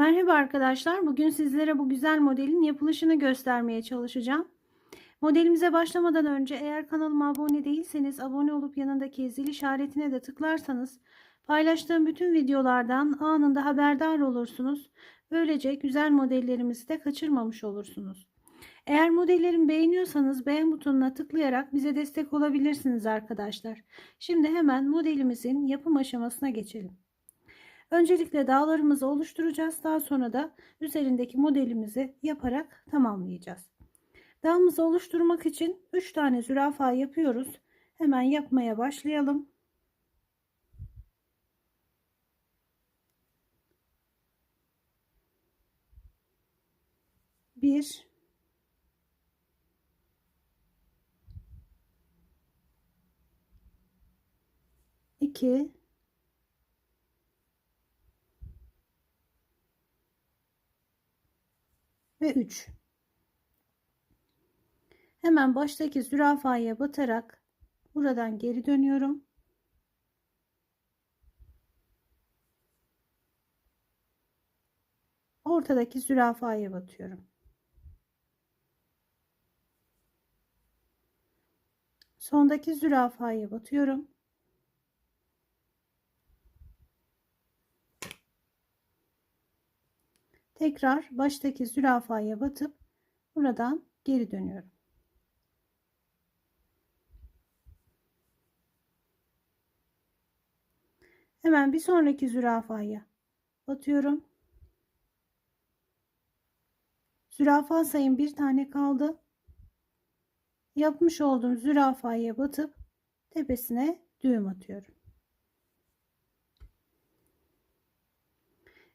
Merhaba arkadaşlar. Bugün sizlere bu güzel modelin yapılışını göstermeye çalışacağım. Modelimize başlamadan önce eğer kanalıma abone değilseniz abone olup yanındaki zil işaretine de tıklarsanız paylaştığım bütün videolardan anında haberdar olursunuz. Böylece güzel modellerimizi de kaçırmamış olursunuz. Eğer modellerimi beğeniyorsanız beğen butonuna tıklayarak bize destek olabilirsiniz arkadaşlar. Şimdi hemen modelimizin yapım aşamasına geçelim. Öncelikle dağlarımızı oluşturacağız. Daha sonra da üzerindeki modelimizi yaparak tamamlayacağız. Dağımızı oluşturmak için 3 tane zürafa yapıyoruz. Hemen yapmaya başlayalım. Bir, iki, ve 3. Hemen baştaki zürafaya batarak buradan geri dönüyorum. Ortadaki zürafaya batıyorum. Sondaki zürafaya batıyorum. Tekrar baştaki zürafaya batıp buradan geri dönüyorum. Hemen bir sonraki zürafaya batıyorum. Zürafa sayım bir tane kaldı. Yapmış olduğum zürafaya batıp tepesine düğüm atıyorum.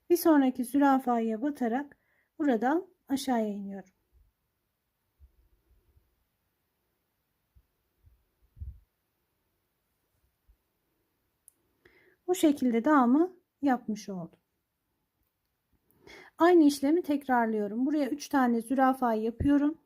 Bir sonraki zürafaya batarak buradan aşağıya iniyorum. Bu şekilde dağımı yapmış oldum. Aynı işlemi tekrarlıyorum. Buraya 3 tane zürafa yapıyorum.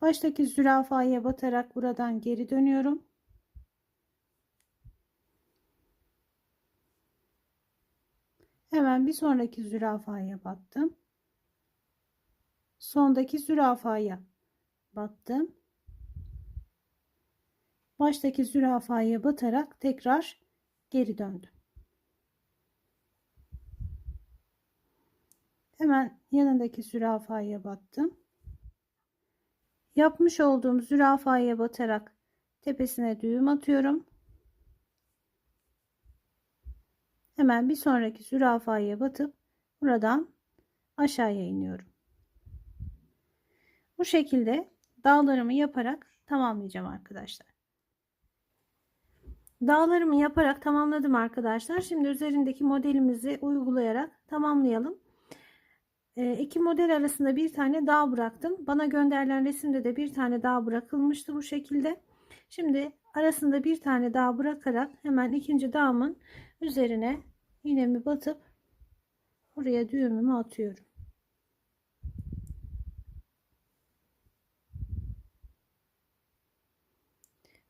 Baştaki zürafaya batarak buradan geri dönüyorum. Hemen bir sonraki zürafaya battım. Sondaki zürafaya battım. Baştaki zürafaya batarak tekrar geri döndüm. Hemen yanındaki zürafaya battım. Yapmış olduğum zürafaya batarak tepesine düğüm atıyorum. Hemen bir sonraki zürafaya batıp buradan aşağıya iniyorum. Bu şekilde dağlarımı yaparak tamamlayacağım arkadaşlar. Dağlarımı yaparak tamamladım arkadaşlar. Şimdi üzerindeki modelimizi uygulayarak tamamlayalım. E, iki model arasında bir tane dağ bıraktım. Bana gönderilen resimde de bir tane dağ bırakılmıştı bu şekilde. Şimdi arasında bir tane dağ bırakarak hemen ikinci dağımın üzerine iğnemi batıp buraya düğümümü atıyorum.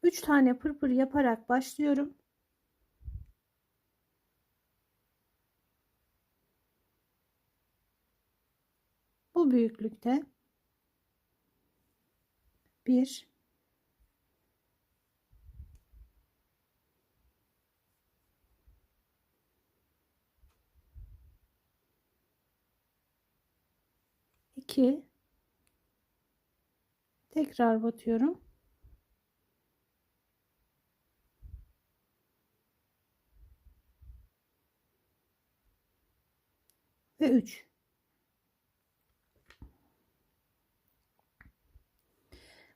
Üç tane pırpır yaparak başlıyorum. Bu büyüklükte bir iki tekrar batıyorum. Ve 3.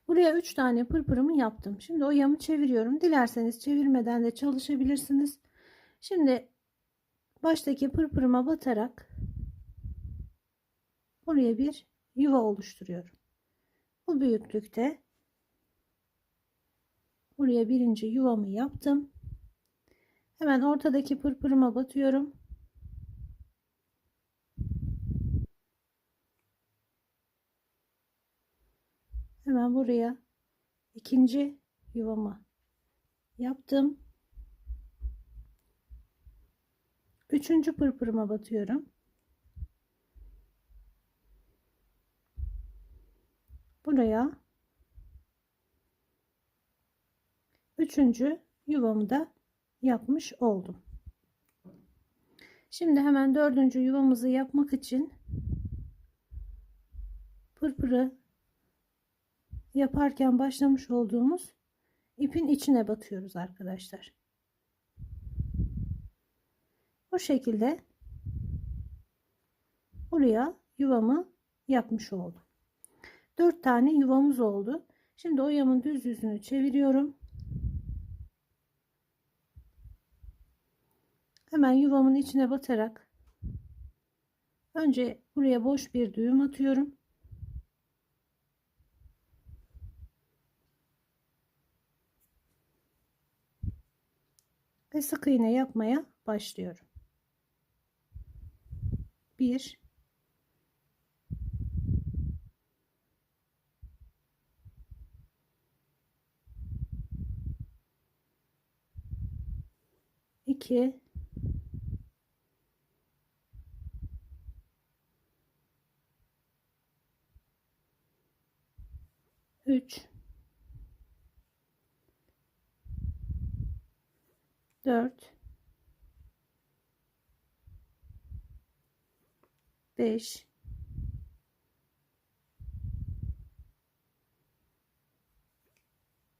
Buraya 3 tane pırpırımı yaptım. Şimdi o yamı çeviriyorum. Dilerseniz çevirmeden de çalışabilirsiniz. Şimdi baştaki pırpırıma batarak buraya bir yuva oluşturuyorum. Bu büyüklükte buraya birinci yuvamı yaptım. Hemen ortadaki pırpırıma batıyorum. Hemen buraya ikinci yuvamı yaptım. Üçüncü pırpırıma batıyorum. Buraya üçüncü yuvamı da yapmış oldum. Şimdi hemen dördüncü yuvamızı yapmak için pırpırı yaparken başlamış olduğumuz ipin içine batıyoruz arkadaşlar. Bu şekilde buraya yuvamı yapmış oldum. 4 tane yuvamız oldu. Şimdi oyamın düz yüzünü çeviriyorum. Hemen yuvamın içine batarak önce buraya boş bir düğüm atıyorum. Ve sık iğne yapmaya başlıyorum. 1 2 3 4 5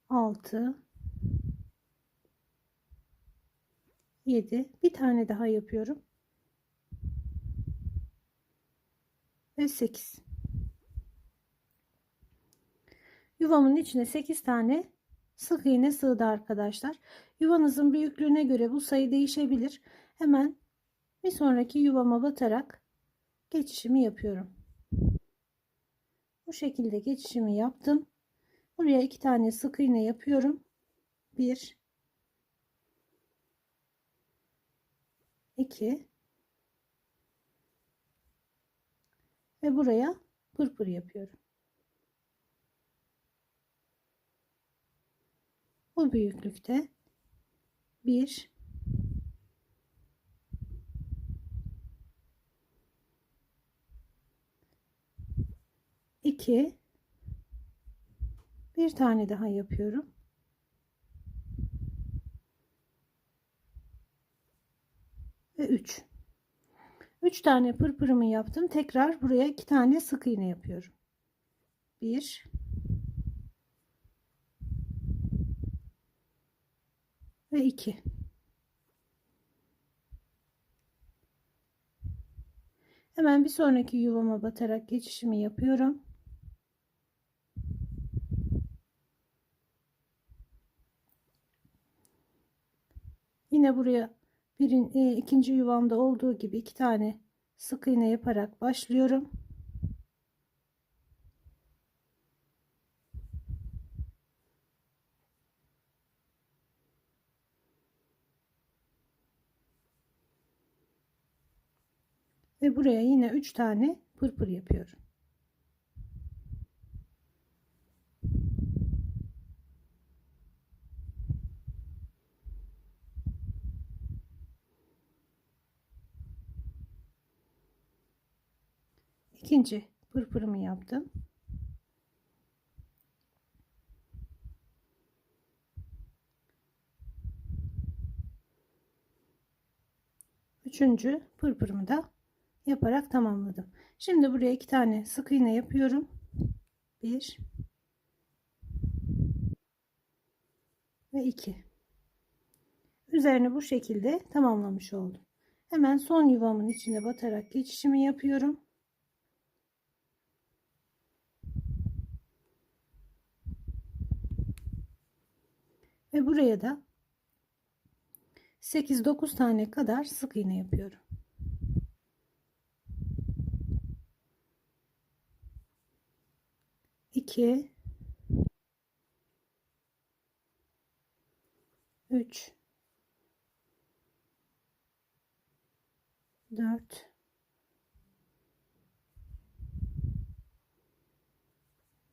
6 7 bir tane daha yapıyorum. Ve 8 yuvamın içine 8 tane sık iğne sığdı arkadaşlar yuvanızın büyüklüğüne göre bu sayı değişebilir. Hemen bir sonraki yuvama batarak geçişimi yapıyorum. Bu şekilde geçişimi yaptım. Buraya iki tane sık iğne yapıyorum. 1 2 ve buraya pırpır yapıyorum. Bu büyüklükte 1 2 bir tane daha yapıyorum. ve 3. 3 tane pırpırımı yaptım. Tekrar buraya 2 tane sık iğne yapıyorum. 1 ve 2. Hemen bir sonraki yuvama batarak geçişimi yapıyorum. Yine buraya birin, e, ikinci yuvamda olduğu gibi iki tane sık iğne yaparak başlıyorum. Ve buraya yine üç tane pırpır yapıyorum. ikinci pırpırımı yaptım. Üçüncü pırpırımı da yaparak tamamladım. Şimdi buraya iki tane sık iğne yapıyorum. Bir ve iki. Üzerini bu şekilde tamamlamış oldum. Hemen son yuvamın içine batarak geçişimi yapıyorum. Ve buraya da 8-9 tane kadar sık iğne yapıyorum. 2 3 4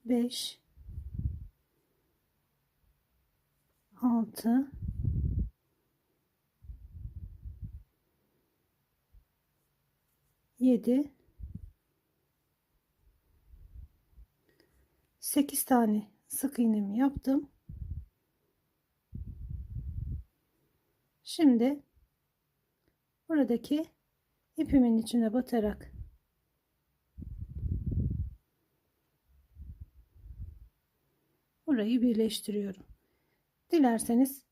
5 6 7 8 tane sık iğnemi yaptım. Şimdi buradaki ipimin içine batarak burayı birleştiriyorum. Dilerseniz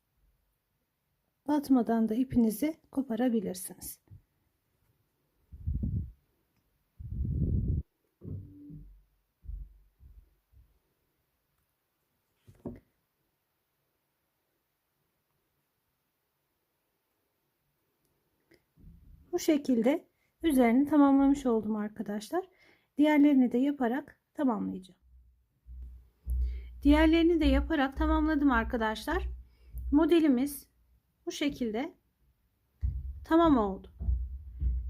batmadan da ipinizi koparabilirsiniz. Bu şekilde üzerini tamamlamış oldum arkadaşlar. Diğerlerini de yaparak tamamlayacağım. Diğerlerini de yaparak tamamladım arkadaşlar. Modelimiz bu şekilde tamam oldu.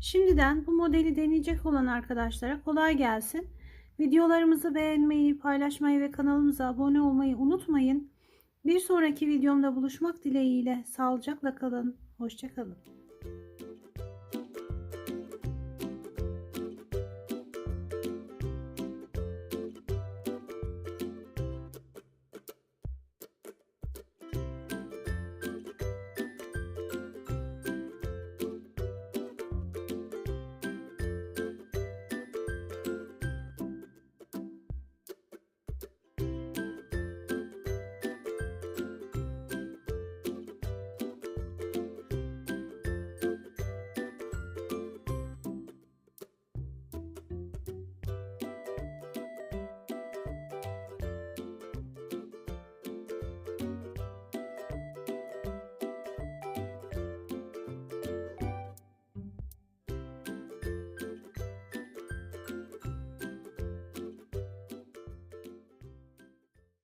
Şimdiden bu modeli deneyecek olan arkadaşlara kolay gelsin. Videolarımızı beğenmeyi, paylaşmayı ve kanalımıza abone olmayı unutmayın. Bir sonraki videomda buluşmak dileğiyle sağlıcakla kalın. Hoşçakalın.